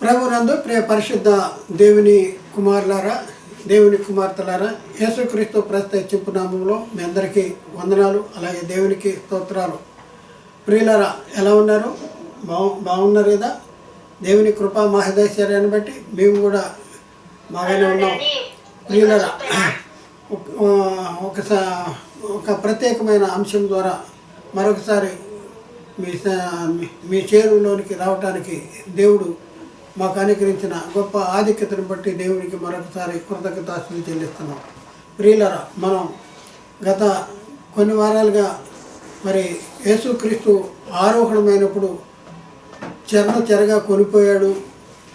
ప్రభునందు ప్రియ పరిశుద్ధ దేవుని కుమారులారా దేవుని కుమార్తెలారా యేసుక్రీస్తు ప్రస్తుత హెచ్చింపు నామంలో మీ అందరికీ వందనాలు అలాగే దేవునికి స్తోత్రాలు. ప్రియులారా ఎలా ఉన్నారు? బాగు బాగున్నారు కదా దేవుని కృపా మహదైశ్వర్యాన్ని బట్టి మేము కూడా బాగానే ఉన్నాం. ప్రియులరా ఒక- ఒకసా- ఒక ప్రత్యేకమైన అంశం ద్వారా మరొకసారి మీ మీ- చేరులోనికి రావటానికి దేవుడు మాకు అనుగ్రహించిన గొప్ప ఆధిక్యతను బట్టి దేవునికి మరొకసారి కృతజ్ఞతాస్తులు చెల్లిస్తున్నాం. ప్రియులరా మనం గత కొన్ని వారాలుగా మరి యేసుక్రీస్తు ఆరోహణమైనప్పుడు చర్మ చెరగా కొనిపోయాడు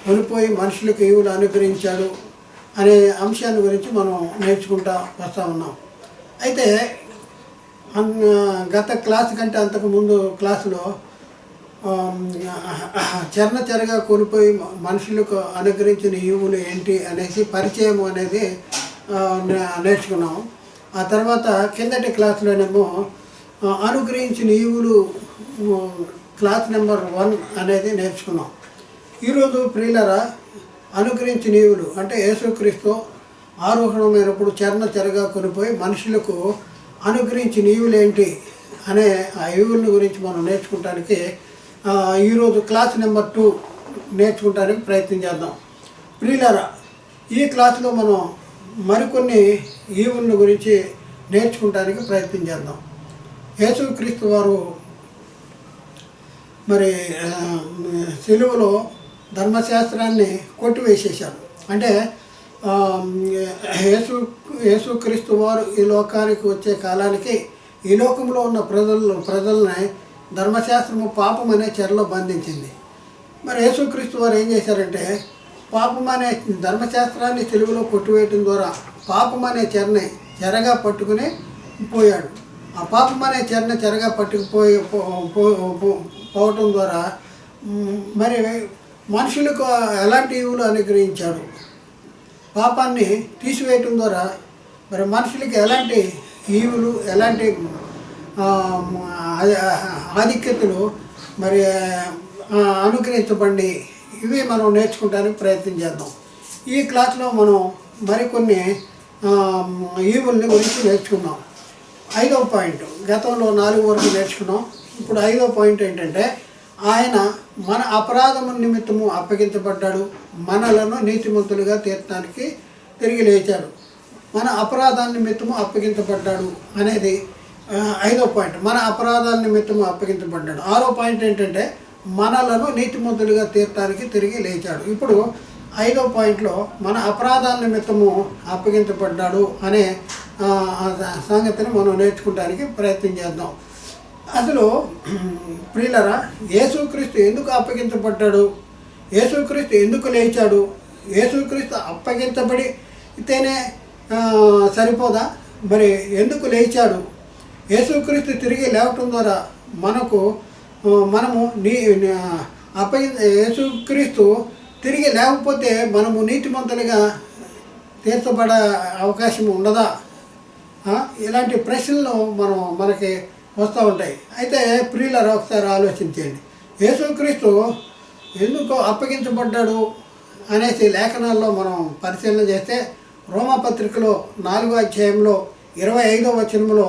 కొనిపోయి మనుషులకు ఈవులు అనుగ్రహించాడు అనే అంశాన్ని గురించి మనం నేర్చుకుంటా వస్తూ ఉన్నాం. అయితే గత క్లాస్ కంటే అంతకు ముందు క్లాసులో చరణ చెరగా కొనిపోయి మనుషులకు అనుగ్రహించిన ఈవులు ఏంటి అనేసి పరిచయం అనేది నే- నేర్చుకున్నాం ఆ తర్వాత కిందటి క్లాసులోనేమో అనుగ్రహించిన ఈవులు క్లాస్ నెంబర్ వన్ అనేది నేర్చుకున్నాం. ఈరోజు ప్రియులరా అనుగ్రహించిన ఈవులు అంటే యేసుక్రీస్తు ఆరోహణమైనప్పుడు చరణ చెరగా కొనిపోయి మనుషులకు అనుగ్రహించిన ఈవులు ఏంటి అనే ఆ ఈవుల గురించి మనం నేర్చుకుంటానికి ఈరోజు క్లాస్ నెంబర్ టూ నేర్చుకుంటానికి ప్రయత్నం చేద్దాం. ప్రియులరా ఈ క్లాసులో మనం మరికొన్ని ఈవుల గురించి నేర్చుకుంటానికి ప్రయత్నం చేద్దాం. యేసుక్రీస్తు వారు మరి సెలువులో ధర్మశాస్త్రాన్ని కొట్టివేసేశారు. అంటే యేసు యేసుక్రీస్తు వారు ఈ లోకానికి వచ్చే కాలానికి ఈ లోకంలో ఉన్న ప్రజలను ప్రజల్ని ధర్మశాస్త్రము పాపం అనే చెరలో బంధించింది. మరి యేసుక్రీస్తు వారు ఏం చేశారంటే పాపం అనే ధర్మశాస్త్రాన్ని తెలుగులో కొట్టివేయటం ద్వారా పాపం అనే చెరని చెరగా పట్టుకుని పోయాడు. ఆ పాపం అనే చెరని చెరగా పట్టుకుపోయి పోవటం ద్వారా మరి మనుషులకు ఎలాంటి ఈవులు అనుగ్రహించాడు? పాపాన్ని తీసివేయటం ద్వారా మరి మనుషులకి ఎలాంటి ఈవులు ఎలాంటి ఆధిక్యతలు మరి అనుగ్రహించబండి ఇవి మనం నేర్చుకోవడానికి ప్రయత్నం చేద్దాం. ఈ క్లాస్లో మనం మరికొన్ని ఈవుల్ని గురించి నేర్చుకున్నాం ఐదవ పాయింట్ గతంలో నాలుగు వరకు నేర్చుకున్నాం. ఇప్పుడు ఐదవ పాయింట్ ఏంటంటే ఆయన మన అపరాధము నిమిత్తము అప్పగించబడ్డాడు. మనలను నీతిమంతులుగా తీర్చడానికి తిరిగి లేచాడు. మన అపరాధాన్ని నిమిత్తము అప్పగించబడ్డాడు అనేది ఐదో పాయింట్. మన అపరాధాల నిమిత్తం అప్పగించబడ్డాడు. ఆరో పాయింట్ ఏంటంటే మనలను నీతిమంతులుగా తీర్థానికి తిరిగి లేచాడు. ఇప్పుడు ఐదో పాయింట్లో మన అపరాధాల నిమిత్తము అప్పగించబడ్డాడు అనే సంగతిని మనం నేర్చుకోవడానికి ప్రయత్నం చేద్దాం. అసలు ప్రియులరా యేసుక్రీస్తు ఎందుకు అప్పగించబడ్డాడు? యేసుక్రీస్తు ఎందుకు లేచాడు? యేసుక్రీస్తు అప్పగించబడితేనే సరిపోదా? మరి ఎందుకు లేచాడు? యేసుక్రీస్తు తిరిగి లేవటం ద్వారా మనకు మనము నీ అపై యేసుక్రీస్తు తిరిగి లేకపోతే మనము నీతిమంతులుగా తీర్చబడే అవకాశం ఉండదా? ఇలాంటి ప్రశ్నలు మనం మనకి వస్తూ ఉంటాయి. అయితే ప్రియులరు ఒకసారి ఆలోచించండి యేసుక్రీస్తు ఎందుకు అప్పగించబడ్డాడు అనేసి లేఖనాల్లో మనం పరిశీలన చేస్తే రోమపత్రికలో నాలుగో అధ్యాయంలో ఇరవై ఐదో వచనంలో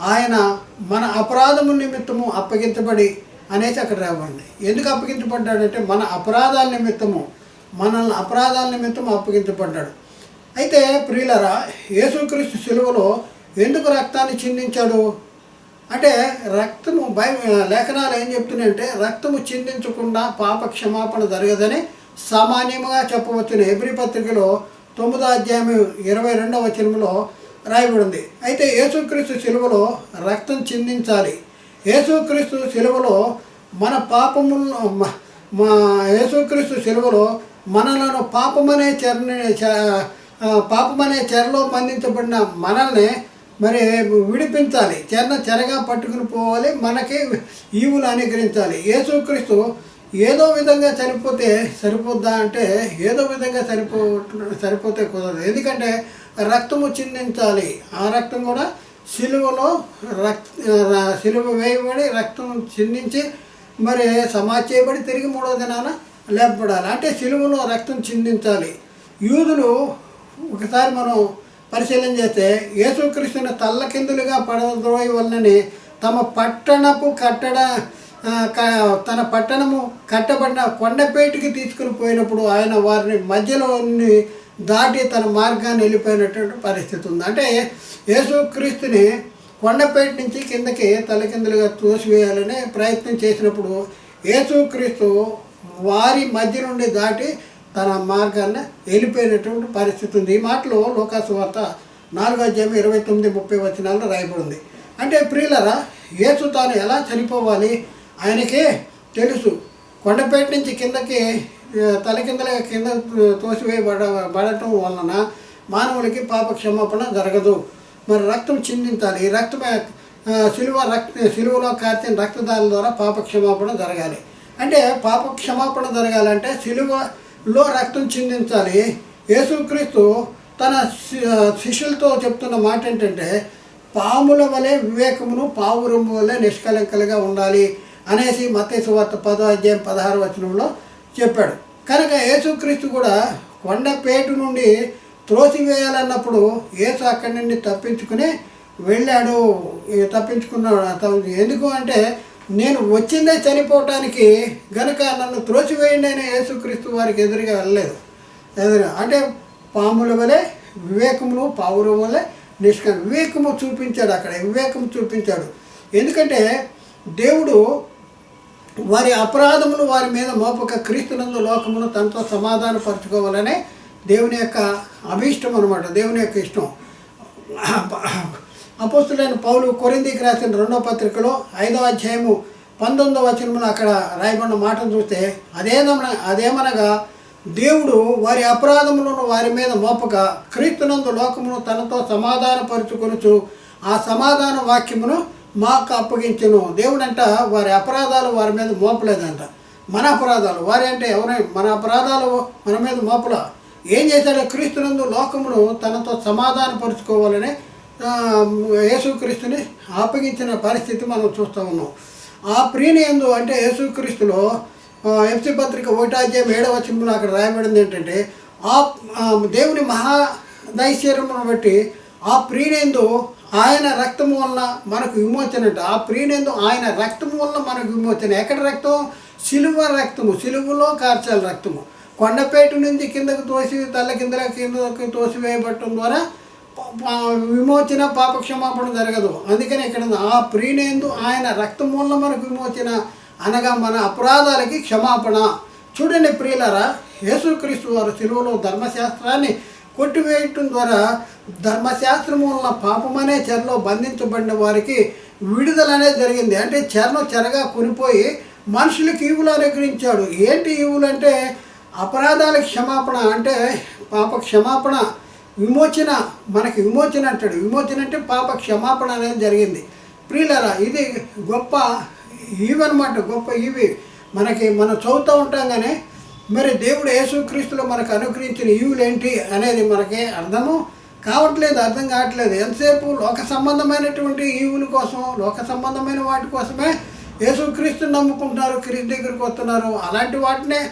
ఆయన మన అపరాధము నిమిత్తము అప్పగించబడి అనేసి అక్కడ రావండి ఎందుకు అప్పగించబడ్డాడంటే మన అపరాధాల నిమిత్తము మనల్ని అపరాధాల నిమిత్తము అప్పగించబడ్డాడు. అయితే ప్రియులరా యేసుక్రీస్తు సిలువలో ఎందుకు రక్తాన్ని చిందించాడు? అంటే రక్తము భయ లేఖనాలు ఏం చెప్తున్నాయంటే రక్తము చిందించకుండా పాప క్షమాపణ జరగదని సామాన్యంగా చెప్పవచ్చును. ఎబ్రి పత్రికలో తొమ్మిదో అధ్యాయం ఇరవై రెండవ వచనంలో రాయబడింది. అయితే యేసుక్రీస్తు సిలువలో రక్తం చిందించాలి. యేసుక్రీస్తు సిలువలో మన పాపములను మా యేసుక్రీస్తు సిలువలో మనలను పాపమనే చెరని చ- పాపమనే చెరలో బంధించబడిన మనల్ని మరి విడిపించాలి. చెరన చెరగా పట్టుకుని పోవాలి. మనకి ఈవులు అనుగ్రహించాలి. యేసుక్రీస్తు ఏదో విధంగా చనిపోతే సరిపోద్దా అంటే ఏదో విధంగా సరిపో సరిపోతే కుదరదు. ఎందుకంటే రక్తము చిందించాలి. ఆ రక్తం కూడా సిలువలో రక్త సిలువ వేయబడి రక్తం చిందించి మరి సమాజ్ చేయబడి తిరిగి మూడో దినాన లేపబడాలి. అంటే సిలువలో రక్తం చిందించాలి. యూదులు ఒకసారి మనం పరిశీలన చేస్తే యేసుక్రీస్తుని తల్లకిందులుగా పడద్రోయి వలనని తమ పట్టణపు కట్టడ తన పట్టణము కట్టబడిన కొండపేటికి తీసుకుని పోయినప్పుడు ఆయన వారిని మధ్యలో దాటి తన మార్గాన్ని వెళ్ళిపోయినటువంటి పరిస్థితి ఉంది. అంటే యేసుక్రీస్తుని కొండపేట నుంచి కిందకి తలకిందులుగా తోసివేయాలనే ప్రయత్నం చేసినప్పుడు యేసుక్రీస్తు వారి మధ్య నుండి దాటి తన మార్గాన్ని వెళ్ళిపోయినటువంటి పరిస్థితి ఉంది. ఈ మాటలో లోకాసువార్త నాలుగో అధ్యాయం ఇరవై తొమ్మిది ముప్పై వచనాల్లో రాయబడింది. అంటే ప్రియులరా యేసు తాను ఎలా చనిపోవాలి? ఆయనకే తెలుసు. కొండపేట నుంచి కిందకి తల కిందలుగా కింద తోసివేయబడ పడటం వలన మానవులకి పాప క్షమాపణ జరగదు. మరి రక్తం చిందించాలి. ఈ రక్తమే ఆ, సిలువ రక్త సిలువలో కార్చిన రక్తదాల ద్వారా పాప క్షమాపణ జరగాలి. అంటే పాప క్షమాపణ జరగాలంటే సిలువలో రక్తం చిందించాలి. యేసుక్రీస్తు తన శి- శిష్యులతో చెప్తున్న మాట ఏంటంటే పాముల వలె వివేకమును పావురము వలె నిష్కలంకలుగా ఉండాలి అనేసి మత్తయి వార్త పదో అధ్యాయం పదహారు వచనంలో చెప్పాడు. కనుక యేసుక్రీస్తు కూడా కొండపేటు నుండి త్రోసివేయాలన్నప్పుడు యేసు అక్కడి నుండి తప్పించుకుని వెళ్ళాడు. తప్పించుకున్నాడు అతను ఎందుకు అంటే నేను వచ్చిందే చనిపోవటానికి గనుక నన్ను త్రోసివేయండి అని యేసుక్రీస్తు వారికి ఎదురుగా వెళ్ళలేదు. ఎదురు అంటే పాముల వలె వివేకమును పావురం వలె నిష్క వివేకము చూపించాడు అక్కడ. వివేకం చూపించాడు. ఎందుకంటే దేవుడు వారి అపరాధములు వారి మీద మోపక క్రీస్తునందు లోకమును తనతో సమాధానపరచుకోవాలనే దేవుని యొక్క అభీష్టం అనమాట దేవుని యొక్క ఇష్టం. అపోస్తులైన పౌలు కొరిందికి రాసిన రెండో పత్రికలో ఐదో అధ్యాయము పంతొమ్మిదో వచనములు అక్కడ రాయబడిన మాటను చూస్తే అదేదన అదేమనగా దేవుడు వారి అపరాధములను వారి మీద మోపక క్రీస్తునందు లోకమును తనతో సమాధానపరుచుకొనుచు ఆ సమాధాన వాక్యమును మాకు అప్పగించును. దేవుడంట వారి అపరాధాలు వారి మీద మోపలేదంట. మన అపరాధాలు. వారి అంటే ఎవరై మన అపరాధాలు మన మీద మోపల. ఏం చేశాడో? క్రీస్తునందు లోకమును తనతో సమాధానపరుచుకోవాలని యేసుక్రీస్తుని అప్పగించిన పరిస్థితి మనం చూస్తూ ఉన్నాం. ఆ ప్రియని ఎందు అంటే యేసుక్రీస్తులో ఎఫ్సి పత్రిక ఓటాజ్యం ఏడవ వచనంలో అక్కడ రాయబడింది ఏంటంటే ఆ దేవుని మహా దైశ్వర్యమును బట్టి ఆ ప్రియునేందు ఆయన రక్తము వల్ల మనకు విమోచన ఆ ప్రియునేందు ఆయన రక్తము వల్ల మనకు విమోచన. ఎక్కడ రక్తం? సిలువ రక్తము. సిలువలో కార్చాల రక్తము. కొండపేట నుంచి కిందకు తోసి తల్ల కింద కిందకు తోసి వేయబట్టడం ద్వారా విమోచన పాప క్షమాపణ జరగదు. అందుకని ఇక్కడ ఆ ప్రియునేందు ఆయన రక్తం వల్ల మనకు విమోచన అనగా మన అపరాధాలకి క్షమాపణ. చూడండి ప్రియులరా యేసుక్రీస్తు వారు సిలువలో ధర్మశాస్త్రాన్ని కొట్టివేయటం ద్వారా ధర్మశాస్త్రము వలన పాపమనే చెరలో బంధించబడిన వారికి విడుదల అనేది జరిగింది. అంటే చెరను చెరగా కొనిపోయి మనుషులకు ఈవులు అనుగ్రహించాడు. ఏంటి ఈవులు అంటే అపరాధాల క్షమాపణ అంటే పాప క్షమాపణ విమోచన మనకి విమోచన అంటాడు. విమోచన అంటే పాప క్షమాపణ అనేది జరిగింది. ప్రియులరా ఇది గొప్ప ఈవన్నమాట గొప్ప ఇవి మనకి మనం చదువుతూ ఉంటాం కానీ మరి దేవుడు యేసుక్రీస్తులో మనకు అనుగ్రహించిన ఈవులు ఏంటి అనేది మనకి అర్థము కావట్లేదు అర్థం కావట్లేదు. ఎంతసేపు లోక సంబంధమైనటువంటి ఈవుల కోసం లోక సంబంధమైన వాటి కోసమే యేసుక్రీస్తుని నమ్ముకుంటున్నారు క్రీస్తు దగ్గరికి వస్తున్నారు. అలాంటి వాటినే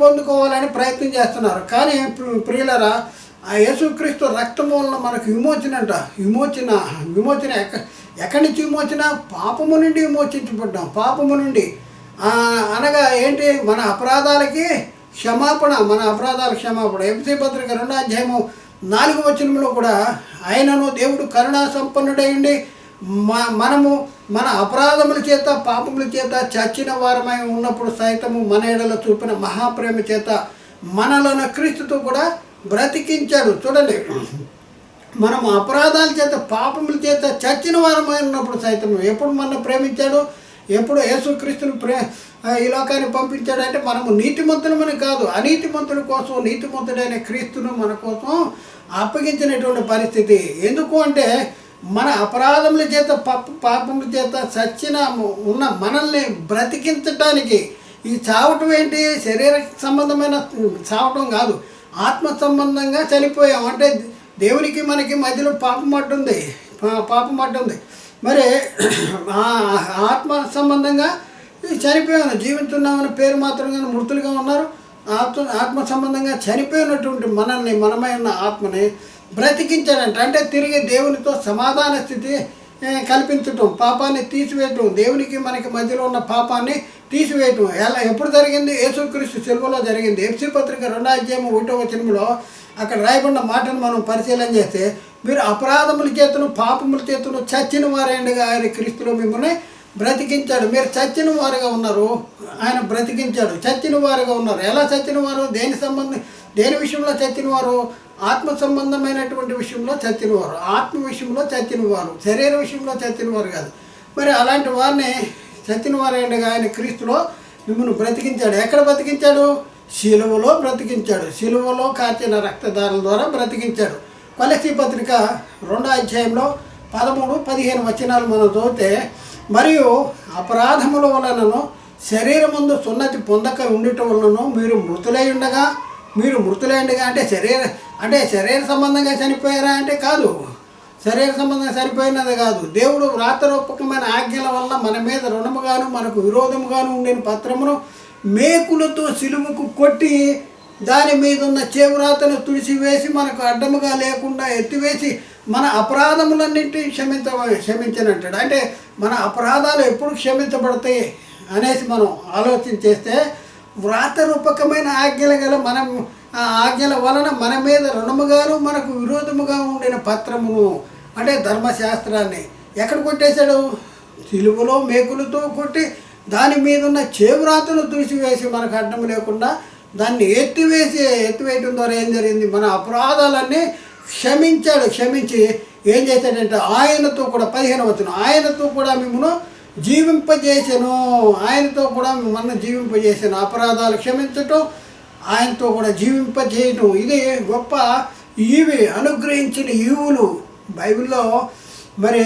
పొందుకోవాలని ప్రయత్నం చేస్తున్నారు. కానీ ప్రియులరా ఆ యేసుక్రీస్తు రక్తం వలన మనకు విమోచన అంట. విమోచన విమోచన ఎక్క ఎక్కడి నుంచి విమోచన? పాపము నుండి విమోచించబడ్డాం. పాపము నుండి. అనగా ఏంటి? మన అపరాధాలకి క్షమాపణ మన అపరాధాల క్షమాపణ. ఎంసీ పత్రిక రెండో అధ్యాయము నాలుగు వచనంలో కూడా ఆయనను దేవుడు కరుణా సంపన్నుడైండి మా మనము మన అపరాధముల చేత పాపముల చేత చచ్చిన వారమై ఉన్నప్పుడు సైతము మన ఎడల చూపిన మహాప్రేమ చేత మనలోన క్రీస్తుతో కూడా బ్రతికించాడు. చూడండి. మనము అపరాధాల చేత పాపముల చేత చచ్చిన వారమై ఉన్నప్పుడు సైతం ఎప్పుడు మన ప్రేమించాడు? ఎప్పుడు యేసుక్రీస్తుని ప్రే ఈ లోకాన్ని పంపించాడంటే మనము నీతిమంతులమని కాదు అనీతిమంతుల కోసం నీతిమంతుడైన క్రీస్తును మన కోసం అప్పగించినటువంటి పరిస్థితి. ఎందుకు అంటే మన అపరాధముల చేత పప్పు పాపముల చేత సచ్చిన ఉన్న మనల్ని బ్రతికించటానికి ఈ చావటం ఏంటి? శరీర సంబంధమైన చావటం కాదు. ఆత్మ సంబంధంగా చనిపోయాం. అంటే దేవునికి మనకి మధ్యలో పాపం అడ్డుంది పాపం అడ్డుంది మరి ఆత్మ సంబంధంగా చనిపోయిన జీవిస్తున్నామని పేరు మాత్రంగా మృతులుగా ఉన్నారు. ఆత్మ ఆత్మ సంబంధంగా చనిపోయినటువంటి మనల్ని మనమై ఉన్న ఆత్మని బ్రతికించాడంట. అంటే తిరిగి దేవునితో సమాధాన స్థితి కల్పించటం పాపాన్ని తీసివేయటం దేవునికి మనకి మధ్యలో ఉన్న పాపాన్ని తీసివేయటం. ఎలా ఎప్పుడు జరిగింది? యేసుక్రీస్తు సెలవులో జరిగింది. ఎఫ్సి పత్రిక రెండో అధ్యాయం ఒకటో వచనంలో అక్కడ రాయబడిన మాటను మనం పరిశీలన చేస్తే మీరు అపరాధముల చేతను పాపముల చేతను చచ్చిన వారేండుగా ఆయన క్రీస్తులో మిమ్మల్ని బ్రతికించాడు. మీరు చచ్చిన వారుగా ఉన్నారు. ఆయన బ్రతికించాడు. చచ్చిన వారుగా ఉన్నారు. ఎలా చచ్చిన వారు? దేని సంబంధం దేని విషయంలో చచ్చిన వారు? ఆత్మ సంబంధమైనటువంటి విషయంలో చచ్చిన వారు. ఆత్మ విషయంలో చచ్చిన వారు. శరీర విషయంలో చచ్చిన వారు కాదు. మరి అలాంటి వారిని చచ్చిన వారేండుగా ఆయన క్రీస్తులో మిమ్మల్ని బ్రతికించాడు. ఎక్కడ బ్రతికించాడు? శిలువలో బ్రతికించాడు. శిలువలో కాచిన రక్తదారుల ద్వారా బ్రతికించాడు. కొలసీ పత్రిక రెండో అధ్యాయంలో పదమూడు పదిహేను వచనాలు మనం చదివితే మరియు అపరాధముల వలనను శరీరమందు సున్నతి పొందక ఉండటం వలన మీరు మృతులై ఉండగా మీరు మృతులై ఉండగా అంటే శరీర అంటే శరీర సంబంధంగా చనిపోయారా అంటే కాదు. శరీర సంబంధంగా చనిపోయినది కాదు. దేవుడు వ్రాతరూపకమైన ఆజ్ఞల వల్ల మన మీద రుణముగాను మనకు విరోధముగాను ఉండిన పత్రమును మేకులతో సిలువకు కొట్టి దాని మీద ఉన్న చేవ్రాతను తుడిచివేసి మనకు అడ్డముగా లేకుండా ఎత్తివేసి మన అపరాధములన్నింటినీ క్షమించ క్షమించనంటాడు అంటే మన అపరాధాలు ఎప్పుడు క్షమించబడతాయి అనేసి మనం ఆలోచన చేస్తే వ్రాతరూపకమైన ఆజ్ఞలు గల మనం ఆ ఆజ్ఞల వలన మన మీద రుణముగాను మనకు విరోధముగా ఉండిన పత్రమును అంటే ధర్మశాస్త్రాన్ని ఎక్కడ కొట్టేశాడు? సిలువలో మేకులతో కొట్టి దాని మీద ఉన్న చేవ్రాతను తుడిచివేసి మనకు అడ్డం లేకుండా దాన్ని ఎత్తివేసి ఎత్తివేయటం ద్వారా ఏం జరిగింది? మన అపరాధాలన్నీ క్షమించాడు క్షమించి ఏం చేశాడంటే ఆయనతో కూడా పదిహేను వచ్చిన ఆయనతో కూడా మిమ్మల్ని జీవింపజేసాను. ఆయనతో కూడా మిమ్మల్ని జీవింపజేసాను. అపరాధాలు క్షమించటం ఆయనతో కూడా జీవింపజేయటం ఇది గొప్ప ఈవి అనుగ్రహించిన ఈవులు. బైబిల్లో మరి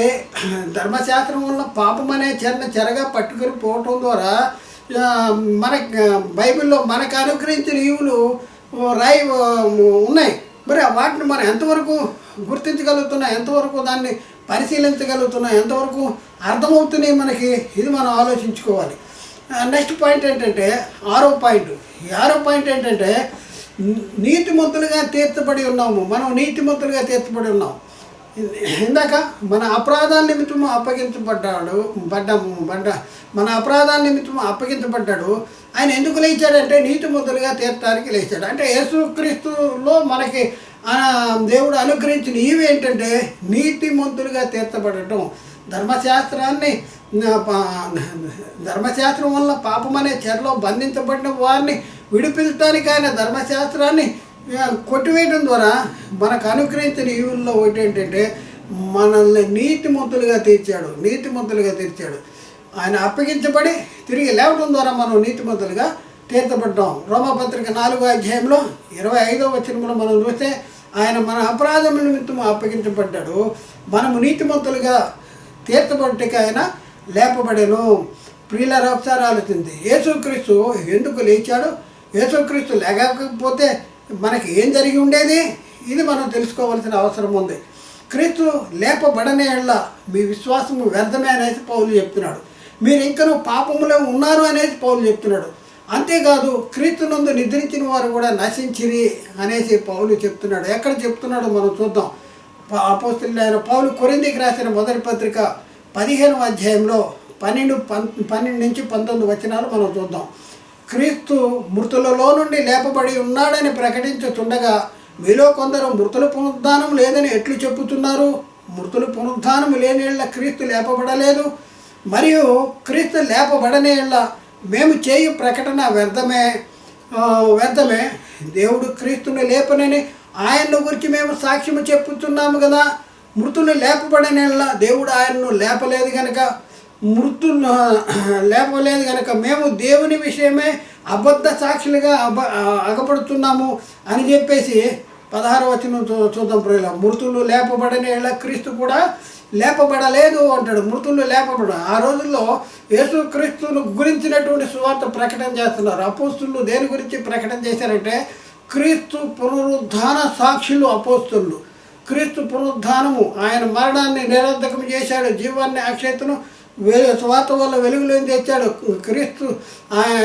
ధర్మశాస్త్రం వల్ల పాపం అనే చెరన చెరగా పట్టుకొని పోవటం ద్వారా మన బైబిల్లో మనకు అనుగ్రహించిన ఈవులు రాయి ఉన్నాయి. మరి వాటిని మనం ఎంతవరకు గుర్తించగలుగుతున్నాం ఎంతవరకు దాన్ని పరిశీలించగలుగుతున్నాం ఎంతవరకు అర్థమవుతున్నాయి మనకి ఇది మనం ఆలోచించుకోవాలి. నెక్స్ట్ పాయింట్ ఏంటంటే ఆరో పాయింట్. ఆరో పాయింట్ ఏంటంటే నీతిమంతులుగా తీర్చబడి ఉన్నాము. మనం నీతిమంతులుగా తీర్చబడి ఉన్నాం. ఇందాక మన అపరాధాల నిమిత్తము అప్పగించబడ్డాడు పడ్డాము పడ్డ మన అపరాధాల నిమిత్తము అప్పగించబడ్డాడు. ఆయన ఎందుకు లేచాడంటే నీతిమంతులుగా తీర్చడానికి లేచాడు. అంటే యేసుక్రీస్తులో మనకి ఆ, దేవుడు అనుగ్రహించిన ఇవి ఏంటంటే ముద్దులుగా తీర్చబడటం. ధర్మశాస్త్రాన్ని పా- ధర్మశాస్త్రం వల్ల పాపం అనే చెరలో బంధించబడిన వారిని విడిపించడానికి ఆయన ధర్మశాస్త్రాన్ని కొట్టివేయడం ద్వారా మనకు అనుగ్రహించిన ఈవుల్లో ఒకటి ఏంటంటే మనల్ని నీతిమంతులుగా తీర్చాడు నీతిమంతులుగా తీర్చాడు. ఆయన అప్పగించబడి తిరిగి లేవడం ద్వారా మనం నీతిమంతులుగా తీర్చబడ్డాం. రోమపత్రిక నాలుగో అధ్యాయంలో ఇరవై ఐదో వచనంలో మనం చూస్తే ఆయన మన అపరాధముల నిమిత్తం అప్పగించబడ్డాడు. మనము నీతిమంతులుగా తీర్చబడికి ఆయన లేపబడేను. ప్రియుల ఒకసారి ఆలోచింది యేసుక్రీస్తు ఎందుకు లేచాడు? యేసుక్రీస్తు లేకపోతే మనకి ఏం జరిగి ఉండేది? ఇది మనం తెలుసుకోవాల్సిన అవసరం ఉంది. క్రీస్తు లేపబడనే ఎళ్ళ మీ విశ్వాసము వ్యర్థమే అనేసి పౌలు చెప్తున్నాడు. మీరు ఇంకనూ పాపములో ఉన్నారు అనేసి పౌలు చెప్తున్నాడు. అంతేకాదు క్రీస్తునందు నిద్రించిన వారు కూడా నశించిరి అనేసి పౌలు చెప్తున్నాడు. ఎక్కడ చెప్తున్నాడో మనం చూద్దాం. అపోస్తులు పౌలు కొరిందికి రాసిన మొదటి పత్రిక పదిహేను అధ్యాయంలో పన్నెండు పన్ పన్నెండు నుంచి పంతొమ్మిది వచనాలు మనం చూద్దాం. క్రీస్తు మృతులలో నుండి లేపబడి ఉన్నాడని ప్రకటించుతుండగా మీలో కొందరు మృతుల పునరుద్ధానం లేదని ఎట్లు చెప్పుతున్నారు? మృతుల పునరుద్ధానం లేని క్రీస్తు లేపబడలేదు. మరియు క్రీస్తు లేపబడని మేము చేయు ప్రకటన వ్యర్థమే. వ్యర్థమే. దేవుడు క్రీస్తుని లేపనని ఆయన్ను గురించి మేము సాక్ష్యము చెప్పుతున్నాము కదా మృతులు లేపబడిన దేవుడు ఆయన్ను లేపలేదు కనుక మృతు లేపలేదు కనుక మేము దేవుని విషయమే అబద్ధ సాక్షులుగా అబ అగపడుతున్నాము అని చెప్పేసి పదహారు వచ్చిన చూద్దాం ప్రియుల. మృతులు లేపబడని క్రీస్తు కూడా లేపబడలేదు అంటాడు. మృతులు లేపబడ ఆ రోజుల్లో యేసుక్రీస్తును గురించినటువంటి సువార్త ప్రకటన చేస్తున్నారు. అపోస్తులు దేని గురించి ప్రకటన చేశారంటే క్రీస్తు పునరుద్ధాన సాక్షులు అపోస్తులు. క్రీస్తు పునరుద్ధానము ఆయన మరణాన్ని నిరర్ధకం చేశాడు జీవాన్ని అక్షయతను వేరే స్వార్థ వల్ల వెలుగులోని తెచ్చాడు. క్రీస్తు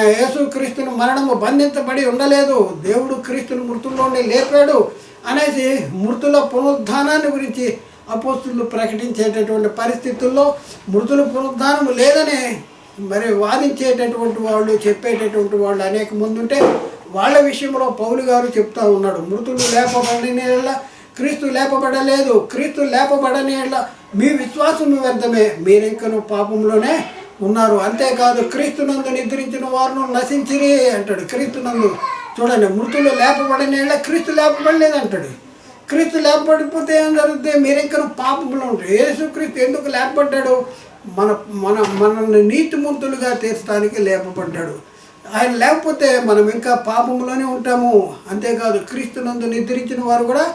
యేసు క్రీస్తుని మరణము బంధించబడి ఉండలేదు. దేవుడు క్రీస్తుని మృతుల్లోనే లేపాడు అనేసి మృతుల పునరుద్ధానాన్ని గురించి అపోస్తులు ప్రకటించేటటువంటి పరిస్థితుల్లో మృతుల పునరుద్ధానం లేదని మరి వాదించేటటువంటి వాళ్ళు చెప్పేటటువంటి వాళ్ళు అనేక మంది ఉంటే వాళ్ళ విషయంలో పౌలు గారు చెప్తా ఉన్నాడు. మృతులు లేపబడిన క్రీస్తు లేపబడలేదు. క్రీస్తు లేపబడని మీ విశ్వాసం వ్యర్థమే. మీరింకను పాపంలోనే ఉన్నారు. అంతేకాదు క్రీస్తునందు నిద్రించిన వారును నశించిరి అంటాడు. క్రీస్తునందు చూడండి మృతులు లేపబడిన క్రీస్తు లేపబడలేదు అంటాడు. క్రీస్తు లేపబడిపోతే ఏం జరుగుతుంది మీరింకను పాపంలో ఉంటారు యేసుక్రీస్తు ఎందుకు లేపబడ్డాడు? మన మన మనల్ని నీతిమంతులుగా తీర్చడానికి లేపబడ్డాడు. ఆయన లేకపోతే మనం ఇంకా పాపంలోనే ఉంటాము. అంతేకాదు క్రీస్తునందు నిద్రించిన వారు కూడా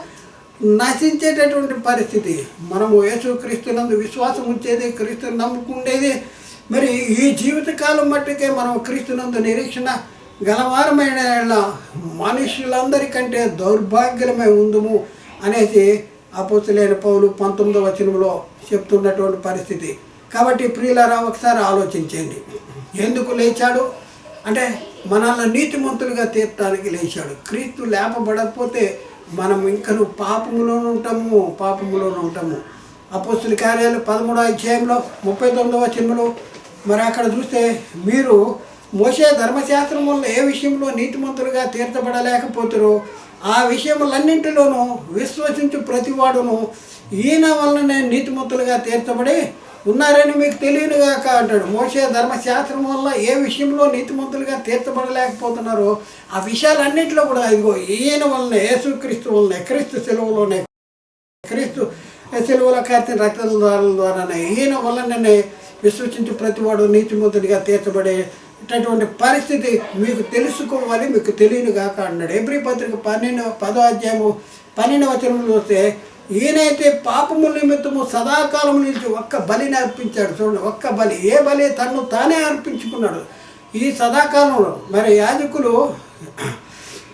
నశించేటటువంటి పరిస్థితి. మనము యేసు క్రీస్తునందు విశ్వాసం ఉంచేది క్రీస్తుని నమ్ముకుండేది. మరి ఈ జీవితకాలం మట్టుకే మనం క్రీస్తునందు నిరీక్షణ గలవారమైన మనుషులందరికంటే దౌర్భాగ్యమై ఉందము అనేసి అపోతులైన పౌలు పంతొమ్మిదవ వచనంలో చెప్తున్నటువంటి పరిస్థితి. కాబట్టి ప్రియులారా ఒకసారి ఆలోచించండి. ఎందుకు లేచాడు? అంటే మనల్ని నీతిమంతులుగా తీర్చడానికి లేచాడు. క్రీస్తు లేపబడకపోతే మనం ఇంకను పాపములోనూ ఉంటాము పాపములోనూ ఉంటాము. అపోస్తుల కార్యాలు పదమూడో అధ్యాయంలో ముప్పై తొమ్మిదవ వచనంలో మరి అక్కడ చూస్తే మీరు మోసే ధర్మశాస్త్రం వల్ల ఏ విషయంలో నీతిమంతులుగా తీర్చబడలేకపోతారో ఆ విషయములన్నింటిలోనూ విశ్వసించు ప్రతివాడును ఈయన వలన నీతిమంతులుగా తీర్చబడి ఉన్నారని మీకు తెలియనుగాక అంటాడు. మోసే ధర్మశాస్త్రం వల్ల ఏ విషయంలో నీతిమంతులుగా తీర్చబడలేకపోతున్నారో ఆ విషయాలన్నింటిలో కూడా ఇదిగో ఈయన వలన యేసుక్రీస్తు వలన క్రీస్తు సెలవులోనే క్రీస్తు సెలవుల కార్తీన రక్తదారుల ద్వారా ద్వారానే ఈయన వలననే విశ్వసించి ప్రతివాడు నీతిమంతుడిగా తీర్చబడేటటువంటి పరిస్థితి మీకు తెలుసుకోవాలి మీకు తెలియనుగాక అన్నాడు ఎబ్రి పత్రిక పన్నెండు పదో అధ్యాయము పన్నెండు వచనంలో చూస్తే ఈయనైతే పాపము నిమిత్తము సదాకాలం నుంచి ఒక్క బలిని అర్పించాడు. చూడండి ఒక్క బలి. ఏ బలి? తను తానే అర్పించుకున్నాడు. ఈ సదాకాలంలో మరి యాజకులు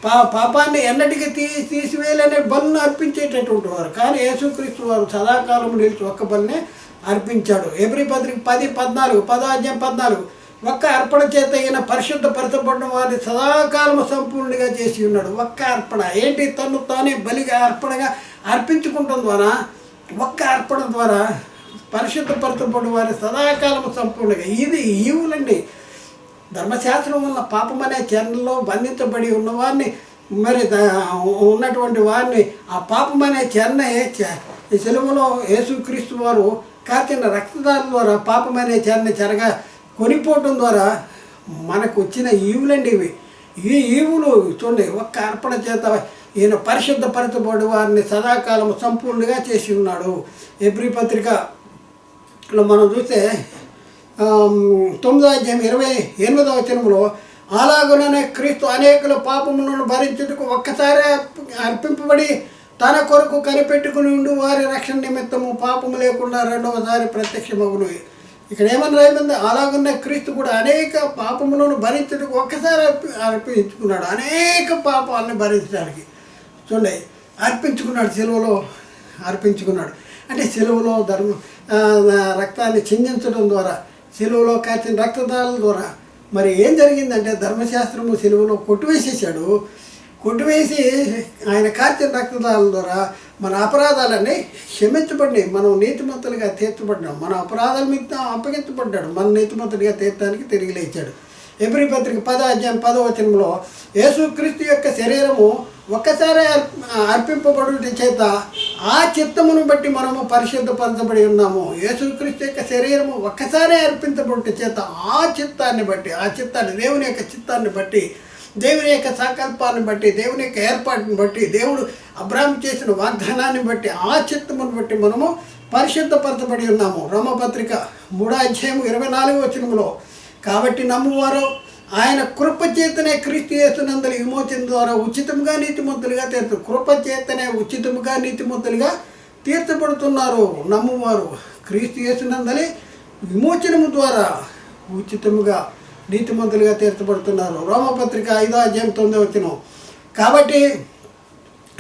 పా పాపాన్ని ఎన్నటికీ తీ తీసివేయాలనే బలిని అర్పించేటటువంటి వారు కానీ యేసుక్రీస్తు వారు సదాకాలం నిలిచి ఒక్క బలిని అర్పించాడు. ఎబ్రి పత్రిక పది పద్నాలుగు పదో పద్నాలుగు. ఒక్క అర్పణ చేత ఈయన పరిశుద్ధ పరచబడిన వారిని సదాకాలము సంపూర్ణంగా చేసి ఉన్నాడు. ఒక్క అర్పణ. ఏంటి? తను తానే బలిగా అర్పణగా అర్పించుకుంటం ద్వారా ఒక్క అర్పణ ద్వారా పరిశుద్ధ పరచబడిన వారి సదాకాలము సంపూర్ణంగా ఇది ఈవులండి. ధర్మశాస్త్రం వల్ల పాపం అనే చెరలో బంధించబడి ఉన్నవారిని మరి ఉన్నటువంటి వారిని ఆ పాపం అనే చెరనే ఈ సెలవులో యేసుక్రీస్తు వారు కాకిన రక్తదాన ద్వారా పాపం అనే చెరని చెరగా కొనిపోవటం ద్వారా మనకు వచ్చిన ఈవులండి ఇవి ఈ ఈవులు చూడండి ఒక్క అర్పణ చేత ఈయన పరిశుద్ధపరచబడి వారిని సదాకాలం సంపూర్ణంగా చేసి ఉన్నాడు. ఎబ్రి పత్రికలో మనం చూస్తే తొమ్మిదో అధ్యాయం ఇరవై ఎనిమిదవ వచనంలో అలాగుననే క్రీస్తు అనేకుల పాపములను భరించుటకు ఒక్కసారి అర్పింపబడి తన కొరకు కనిపెట్టుకుని ఉండి వారి రక్షణ నిమిత్తము పాపము లేకుండా రెండవసారి ప్రత్యక్షమగును. ఇక్కడ ఏమని రాయమంది అలాగున్న క్రీస్తు కూడా అనేక పాపములను భరించుటకు ఒక్కసారి అర్పి అర్పించుకున్నాడు. అనేక పాపాలను భరించడానికి. చూడండి అర్పించుకున్నాడు సెలవులో అర్పించుకున్నాడు. అంటే సెలవులో ధర్మ రక్తాన్ని చిందించడం ద్వారా సెలవులో కాచిన రక్తదాల ద్వారా మరి ఏం జరిగిందంటే ధర్మశాస్త్రము సెలవులో కొట్టువేసేసాడు కొట్టువేసి ఆయన కార్చిన రక్తదాల ద్వారా మన అపరాధాలన్నీ క్షమించబడినాయి. మనం నీతిమంతులుగా తీర్చబడ్డాం మన అపరాధాల మీద అప్పగించబడ్డాడు మన నీతిమంతుడిగా తీర్చడానికి తిరిగి లేచాడు. ఎబ్రి పత్రిక పదాధ్యాయం పదవచనంలో యేసుక్రీస్తు యొక్క శరీరము ఒక్కసారి అర్ప- అర్పింపబడుట చేత ఆ చిత్తమును బట్టి మనము పరిశుద్ధపరచబడి ఉన్నాము. యేసుక్రీస్తు యొక్క శరీరము ఒక్కసారి అర్పించబడుట చేత ఆ చిత్తాన్ని బట్టి ఆ చిత్తాన్ని దేవుని యొక్క చిత్తాన్ని బట్టి దేవుని యొక్క సంకల్పాన్ని బట్టి దేవుని యొక్క ఏర్పాటుని బట్టి దేవుడు అబ్రాహం చేసిన వాగ్దానాన్ని బట్టి ఆ చిత్తమును బట్టి మనము పరిశుద్ధపరచబడి ఉన్నాము. రోమపత్రిక మూడో అధ్యాయం ఇరవై నాలుగు వచనంలో కాబట్టి నమ్మువారు ఆయన కృపచేతనే క్రీస్తు చేస్తున్నందులు విమోచన ద్వారా ఉచితముగా నీతిమంతులుగా తీర్చు కృపచేతనే ఉచితముగా నీతిమంతులుగా తీర్చబడుతున్నారు. నమ్మువారు క్రీస్తు చేస్తున్నందలి విమోచనము ద్వారా ఉచితముగా నీతిమంతులుగా తీర్చబడుతున్నారు. రోమపత్రిక ఐదో అధ్యాయం తొమ్మిదో వచ్చిన కాబట్టి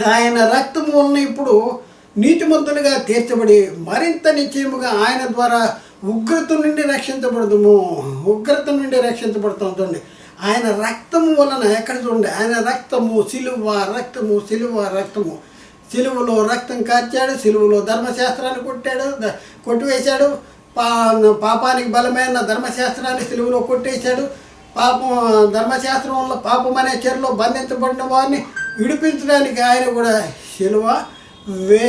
ఆయన రక్తము ఉన్న ఇప్పుడు నీతిమంతులుగా తీర్చబడి మరింత నిశ్చయముగా ఆయన ద్వారా ఉగ్రత నుండి రక్షించబడదుము. ఉగ్రత నుండి రక్షించబడుతుందండి ఆయన రక్తము వలన ఎక్కడ చూడండి. ఆయన రక్తము సిలువ రక్తము సిలువ రక్తము. సిలువలో రక్తం కార్చాడు సిలువలో ధర్మశాస్త్రాన్ని కొట్టాడు కొట్టివేశాడు. పా పాపానికి బలమైన ధర్మశాస్త్రాన్ని సిలువలో కొట్టేశాడు. పాపం ధర్మశాస్త్రం వల్ల పాపం అనే చెరలో బంధించబడిన వారిని విడిపించడానికి ఆయన కూడా శిలువ వే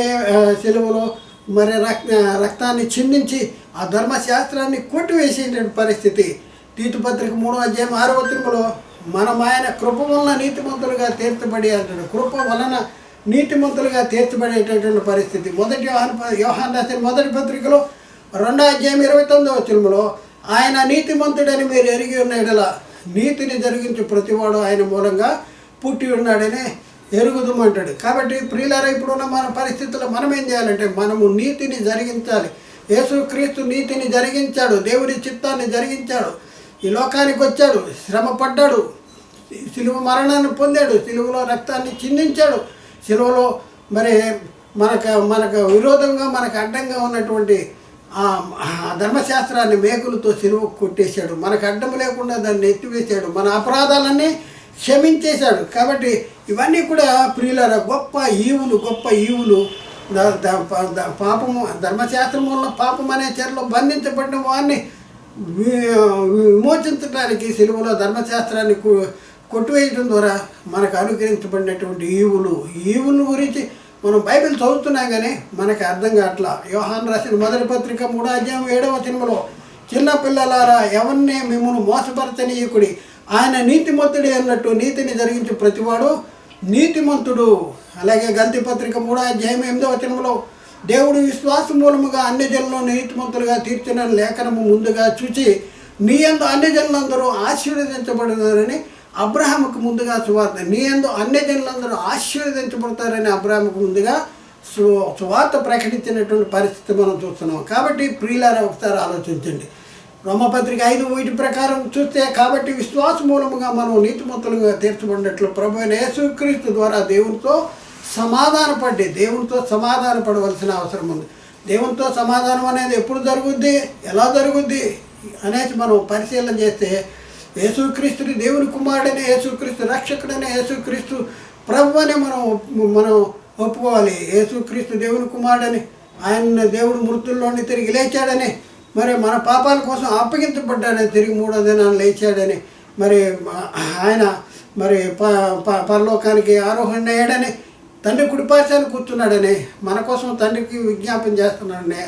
సెలువులో సిలువలో మరి రక్ రక్తాన్ని చిందించి ఆ ధర్మశాస్త్రాన్ని కొట్టివేసేటువంటి పరిస్థితి. తీతు పత్రిక మూడో అధ్యాయం ఆరో తిరుమలో మనం ఆయన కృప వలన నీతిమంతులుగా తీర్చబడి అంటాడు. కృప వలన నీతిమంతులుగా తీర్చబడేటటువంటి పరిస్థితి. మొదటి వ్యవహార వ్యవహార మొదటి పత్రికలో రెండో అధ్యాయం ఇరవై తొమ్మిదవ తిరుమలో ఆయన నీతిమంతుడని మీరు ఎరిగి ఉన్న ఎడల నీతిని జరిగించే ప్రతివాడు ఆయన మూలంగా పుట్టి ఉన్నాడని ఎరుగుదమంటాడు కాబట్టి ప్రియులారా ఇప్పుడున్న మన పరిస్థితుల్లో మనం ఏం చేయాలంటే మనము నీతిని జరిగించాలి. యేసుక్రీస్తు నీతిని జరిగించాడు దేవుని చిత్తాన్ని జరిగించాడు. ఈ లోకానికి వచ్చాడు శ్రమ పడ్డాడు సిలువ మరణాన్ని పొందాడు సిలువలో రక్తాన్ని చిందించాడు. సిలువలో మరి మనకు మనకు విరోధంగా మనకు అడ్డంగా ఉన్నటువంటి ధర్మశాస్త్రాన్ని మేకులతో సిలువ కొట్టేశాడు. మనకు అడ్డం లేకుండా దాన్ని ఎత్తివేశాడు. మన అపరాధాలన్నీ క్షమించేశాడు. కాబట్టి ఇవన్నీ కూడా ప్రియులర గొప్ప ఈవులు గొప్ప ఈవులు. పాపము ధర్మశాస్త్రం వల్ల పాపం అనే చెరలో బంధించబడిన వారిని విమోచించడానికి సిలువలో ధర్మశాస్త్రాన్ని కొట్టువేయడం ద్వారా మనకు అనుగ్రహించబడినటువంటి ఈవులు. ఈవుల గురించి మనం బైబిల్ చదువుతున్నాం కానీ మనకి అర్థం కావట్లా. యోహాన్ రాసిన మొదటి పత్రిక మూడో అధ్యాయం ఏడవ సినిమలో చిన్న పిల్లలారా ఎవరిని మిమ్మల్ని మోసపరచనీయకుడి? ఆయన నీతిమంతుడే అన్నట్టు నీతిని జరిగించే ప్రతివాడు నీతిమంతుడు. అలాగే గల్తి పత్రిక మూడో అధ్యాయం ఎనిమిదవ వచనంలో దేవుడు విశ్వాస మూలముగా అన్ని జనులను నీతిమంతులుగా తీర్చిన లేఖనము ముందుగా చూచి నీ అందు అన్ని జనులందరూ ఆశీర్వదించబడినారని అబ్రహాముకు ముందుగా సువార్త నీ ఎందు అన్ని జనులందరూ ఆశీర్వదించబడతారని అబ్రహాముకు ముందుగా సు సువార్త ప్రకటించినటువంటి పరిస్థితి మనం చూస్తున్నాం. కాబట్టి ప్రియులారా ఒకసారి ఆలోచించండి. రోమపత్రిక ఐదు వీటి ప్రకారం చూస్తే కాబట్టి విశ్వాస మూలముగా మనం నీతిమంతులుగా తీర్చబడినట్లు ప్రభు అయిన యేసుక్రీస్తు ద్వారా దేవునితో సమాధానపడి దేవునితో సమాధాన పడవలసిన అవసరం ఉంది. దేవునితో సమాధానం అనేది ఎప్పుడు జరుగుద్ది ఎలా జరుగుద్ది అనేసి మనం పరిశీలన చేస్తే యేసుక్రీస్తుని దేవుని కుమారుడనే యేసుక్రీస్తు రక్షకుడనే యేసుక్రీస్తు ప్రభు అని మనం మనం ఒప్పుకోవాలి. యేసుక్రీస్తు దేవుని కుమారుడని ఆయన దేవుడు మృతుల్లోని తిరిగి లేచాడని మరి మన పాపాల కోసం అప్పగించబడ్డాడని తిరిగి మూడో దినాన్ని లేచాడని మరి ఆయన మరి ప ప- పరలోకానికి ఆరోహణ అయ్యాడని తండ్రి కుడిపాశాన్ని కూర్చున్నాడని మన కోసం తండ్రికి విజ్ఞాపన చేస్తున్నాడని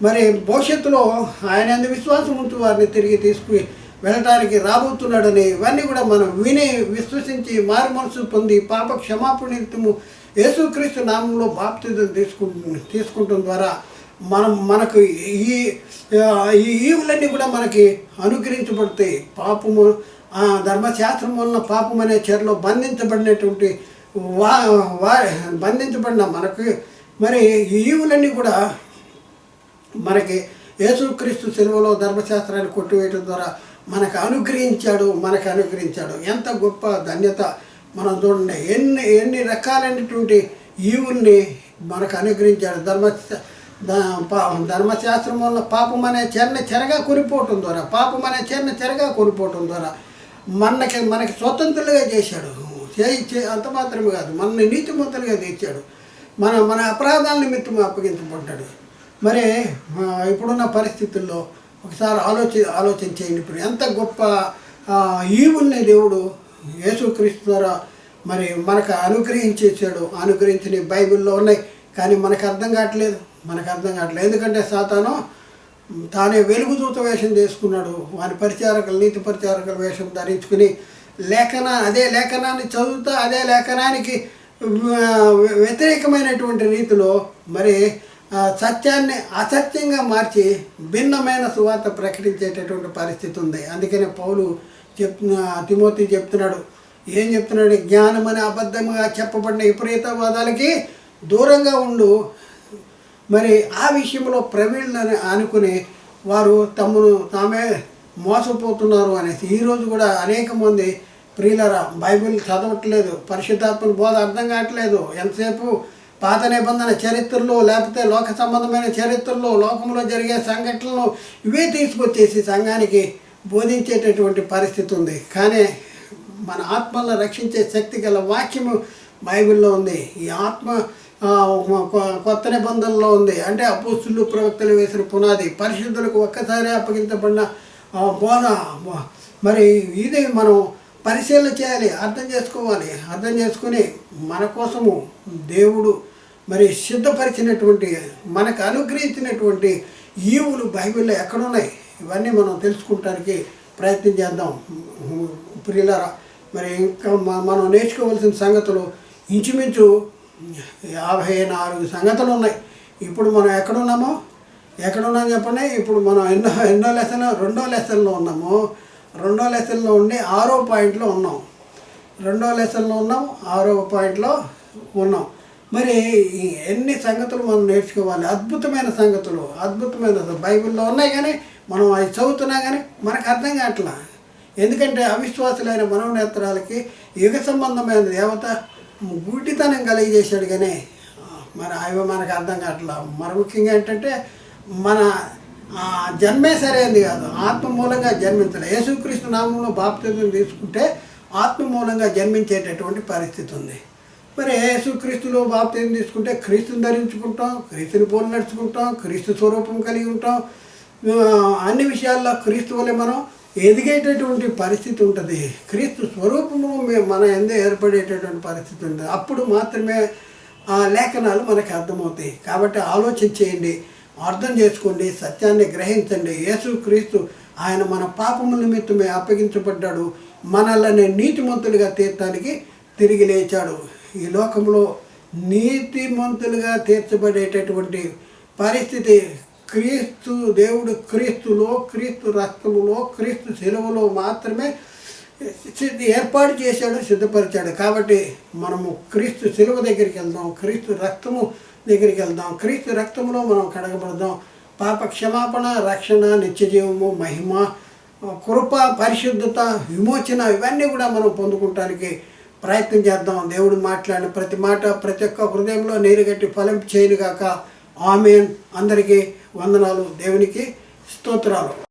మరి భవిష్యత్తులో ఆయన అందు విశ్వాసం ఉంటూ వారిని తిరిగి తీసుకు వెళ్ళటానికి రాబోతున్నాడని ఇవన్నీ కూడా మనం విని విశ్వసించి మారు మనసు పొంది పాప క్షమాపణ నిమిత్తము యేసుక్రీస్తు నామంలో బాప్తిజం తీసుకుంటు తీసుకుంటం ద్వారా మనం మనకు ఈ ఈ ఈవులన్నీ కూడా మనకి అనుగ్రహించబడతాయి పాపము ధర్మశాస్త్రం వలన పాపం అనే చెరలో బంధించబడినటువంటి వా వా బంధించబడిన మనకు మరి ఈ ఈవులన్నీ కూడా మనకి యేసుక్రీస్తు సెలవులో ధర్మశాస్త్రాన్ని కొట్టివేయటం ద్వారా మనకు అనుగ్రహించాడు మనకు అనుగ్రహించాడు. ఎంత గొప్ప ధన్యత. మనం చూడండి ఎన్ని ఎన్ని రకాలైనటువంటి ఈవుల్ని మనకు అనుగ్రహించాడు. ధర్మ పా- ధర్మశాస్త్రం వల్ల పాపం అనే చెన్న చెరగా కొనిపోవటం ద్వారా పాపం అనే చెరన చెరగా కొనిపోవటం ద్వారా మనకి మనకి స్వతంత్రులుగా చేశాడు. చేయి అంత మాత్రమే కాదు మనల్ని నీతిమంతులుగా తీర్చాడు మన మన అపరాధాల నిమిత్తం అప్పగించబడ్డాడు. మరి ఇప్పుడున్న పరిస్థితుల్లో ఒకసారి ఆలోచి ఆలోచన చేయండి ఇప్పుడు. ఎంత గొప్ప ఈవుల్ని దేవుడు యేసుక్రీస్తు ద్వారా మరి మనకు అనుగ్రహించేసాడు అనుగ్రహించిన బైబిల్లో ఉన్నాయి. కానీ మనకు అర్థం కావట్లేదు. మనకు అర్థం కావట్లేదు. ఎందుకంటే సాతాను తానే వెలుగు దూత వేషం చేసుకున్నాడు. వాని పరిచారకులు నీతి పరిచారకుల వేషం ధరించుకుని లేఖన అదే లేఖనాన్ని చదువుతా అదే లేఖనానికి వ్యతిరేకమైనటువంటి రీతిలో మరి సత్యాన్ని అసత్యంగా మార్చి భిన్నమైన సువార్త ప్రకటించేటటువంటి పరిస్థితి ఉంది. అందుకనే పౌలు చెప్తున్న తిమోతి చెప్తున్నాడు. ఏం చెప్తున్నాడు? జ్ఞానం అనే అబద్ధంగా చెప్పబడిన విపరీతవాదాలకి దూరంగా ఉండు. మరి ఆ విషయంలో ప్రవీణులని అనుకుని వారు తమను తామే మోసపోతున్నారు అనేసి ఈరోజు కూడా అనేక మంది ప్రియులరా బైబిల్ చదవట్లేదు పరిశుద్ధాత్మల బోధ అర్థం కావట్లేదు. ఎంతసేపు పాత నిబంధన చరిత్రలో లేకపోతే లోక సంబంధమైన చరిత్రలో లోకంలో జరిగే సంఘటనలు ఇవే తీసుకొచ్చేసి సంఘానికి బోధించేటటువంటి పరిస్థితి ఉంది. కానీ మన ఆత్మలను రక్షించే శక్తి గల వాక్యము బైబిల్లో ఉంది. ఈ ఆత్మ కొ- కొత్త నిబంధనలో ఉంది. అంటే అపోస్తులు ప్రవక్తలు వేసిన పునాది పరిశుద్ధులకు ఒక్కసారి అప్పగించబడిన బోధ. మరి ఇది మనం పరిశీలన చేయాలి అర్థం చేసుకోవాలి. అర్థం చేసుకుని మన కోసము దేవుడు మరి సిద్ధపరిచినటువంటి మనకు అనుగ్రహించినటువంటి ఈవులు బైబిల్లో ఎక్కడున్నాయి? ఇవన్నీ మనం తెలుసుకుంటానికి ప్రయత్నం చేద్దాం. ప్రియులరా మరి ఇంకా మనం నేర్చుకోవాల్సిన సంగతులు ఇంచుమించు యాభై నాలుగు సంగతులు ఉన్నాయి. ఇప్పుడు మనం ఎక్కడున్నామో? ఎక్కడున్నాం చెప్పండి. ఇప్పుడు మనం ఎన్నో ఎన్నో లెసన్ రెండో లెసన్లో ఉన్నాము. రెండో లెసన్లో ఉండి ఆరో పాయింట్లో ఉన్నాం. రెండో లెసన్లో ఉన్నాం ఆరో పాయింట్లో ఉన్నాం. మరి ఈ ఎన్ని సంగతులు మనం నేర్చుకోవాలి? అద్భుతమైన సంగతులు అద్భుతమైన బైబిల్లో ఉన్నాయి కానీ మనం అవి చదువుతున్నా కానీ మనకు అర్థం కావట్లా? ఎందుకంటే అవిశ్వాసులైన మనోనేత్రాలకి యుగ సంబంధమైన దేవత గుడ్డితనం కలిగజేశాడు కానీ మరి అవి మనకు అర్థం కావట్లా? మరి ముఖ్యంగా ఏంటంటే మన జన్మే సరైనది కాదు. ఆత్మ మూలంగా జన్మించాలి. యేసుక్రీస్తు నామంలో బాప్తిజం తీసుకుంటే ఆత్మ మూలంగా జన్మించేటటువంటి పరిస్థితి ఉంది. మరి యేసుక్రీస్తులో బాప్తిజం తీసుకుంటే క్రీస్తుని ధరించుకుంటాం క్రీస్తుని పోలు నడుచుకుంటాం క్రీస్తు స్వరూపం కలిగి ఉంటాం. అన్ని విషయాల్లో క్రీస్తు వల్ల మనం ఎదిగేటటువంటి పరిస్థితి ఉంటుంది. క్రీస్తు స్వరూపము మన ఎందు ఏర్పడేటటువంటి పరిస్థితి ఉంటుంది. అప్పుడు మాత్రమే ఆ లేఖనాలు మనకు అర్థమవుతాయి. కాబట్టి ఆలోచన చేయండి అర్థం చేసుకోండి సత్యాన్ని గ్రహించండి. యేసు క్రీస్తు ఆయన మన పాపముల నిమిత్తమే అప్పగించబడ్డాడు. మనల్ని నీతిమంతులుగా తీర్థానికి తిరిగి లేచాడు. ఈ లోకంలో నీతిమంతులుగా తీర్చబడేటటువంటి పరిస్థితి క్రీస్తు దేవుడు క్రీస్తులో క్రీస్తు రక్తములో క్రీస్తు సెలవులో మాత్రమే ఏర్పాటు చేశాడు సిద్ధపరిచాడు. కాబట్టి మనము క్రీస్తు సెలవు దగ్గరికి వెళ్దాం క్రీస్తు రక్తము దగ్గరికి వెళ్దాం క్రీస్తు రక్తంలో మనం కడగబడదాం. పాప క్షమాపణ రక్షణ నిత్యజీవము మహిమ కృప పరిశుద్ధత విమోచన ఇవన్నీ కూడా మనం పొందుకుంటానికి ప్రయత్నం చేద్దాం. దేవుడు మాట్లాడిన ప్రతి మాట ప్రతి ఒక్క హృదయంలో నీరుగట్టి ఫలం చేయనుగాక ఆమెన్. అందరికీ వందనాలు. దేవునికి స్తోత్రాలు.